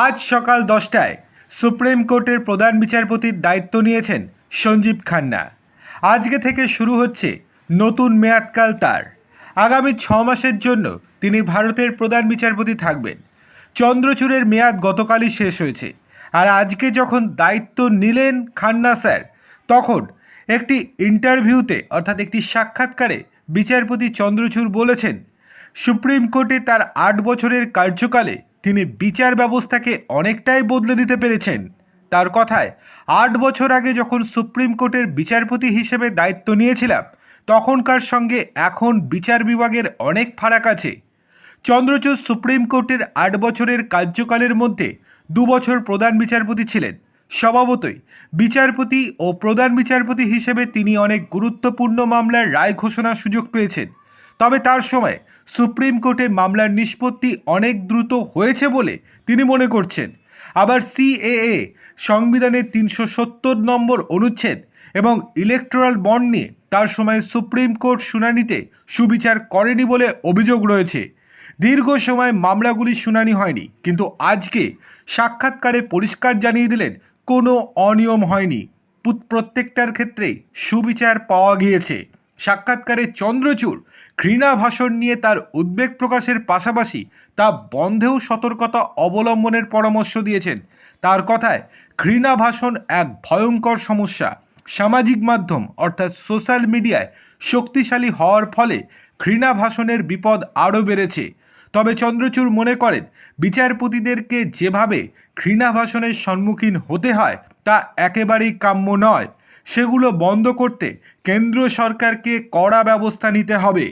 আজ সকাল দশটায় সুপ্রিম কোর্টের প্রধান বিচারপতির দায়িত্ব নিয়েছেন সঞ্জীব খান্না। আজকে থেকে শুরু হচ্ছে নতুন মেয়াদকাল তার। আগামী ছ মাসের জন্য তিনি ভারতের প্রধান বিচারপতি থাকবেন। চন্দ্রচূড়ের মেয়াদ গতকালই শেষ হয়েছে। আর আজকে যখন দায়িত্ব নিলেন খান্না স্যার, তখন একটি ইন্টারভিউতে, অর্থাৎ একটি সাক্ষাৎকারে বিচারপতি চন্দ্রচূড় বলেছেন, সুপ্রিম কোর্টে তার আট বছরের কার্যকালে তিনি বিচার ব্যবস্থাকে অনেকটাই বদলে দিতে পেরেছেন। তার কথায়, আট বছর আগে যখন সুপ্রিম কোর্টের বিচারপতি হিসেবে দায়িত্ব নিয়েছিলাম, তখনকার সঙ্গে এখন বিচার বিভাগের অনেক ফারাক আছে। চন্দ্রচূড় সুপ্রিম কোর্টের আট বছরের কার্যকালের মধ্যে দু বছর প্রধান বিচারপতি ছিলেন। স্বভাবতই, বিচারপতি ও প্রধান বিচারপতি হিসেবে তিনি অনেক গুরুত্বপূর্ণ মামলার রায় ঘোষণার সুযোগ পেয়েছেন। তবে তার সময় সুপ্রিম কোর্টে মামলার নিষ্পত্তি অনেক দ্রুত হয়েছে বলে তিনি মনে করছেন। আবার সিএএ সংবিধানের তিনশো সত্তর নম্বর অনুচ্ছেদ এবং ইলেকট্রাল বন্ড নিয়ে তার সময় সুপ্রিম কোর্ট শুনানিতে সুবিচার করেনি বলে অভিযোগ রয়েছে। দীর্ঘ সময় মামলাগুলির শুনানি হয়নি, কিন্তু আজকে সাক্ষাৎকারে পরিষ্কার জানিয়ে দিলেন কোনো অনিয়ম হয়নি। প্রত্যেকটার ক্ষেত্রেই সুবিচার পাওয়া গিয়েছে। সাক্ষাৎকারে চন্দ্রচূড় ঘৃণা ভাষণ নিয়ে তার উদ্বেগ প্রকাশের পাশাপাশি তা বন্ধেও সতর্কতা অবলম্বনের পরামর্শ দিয়েছেন। তার কথায়, ঘৃণা ভাষণ এক ভয়ঙ্কর সমস্যা। সামাজিক মাধ্যম অর্থাৎ সোশ্যাল মিডিয়ায় শক্তিশালী হওয়ার ফলে ঘৃণা ভাষণের বিপদ আরও বেড়েছে। তবে চন্দ্রচূড় মনে করেন, বিচারপতিদেরকে যেভাবে ঘৃণা ভাষণের সম্মুখীন হতে হয়, তা একেবারেই কাম্য নয়। সেগুলো বন্ধ করতে কেন্দ্র সরকারকে কড়া ব্যবস্থা নিতে হবে।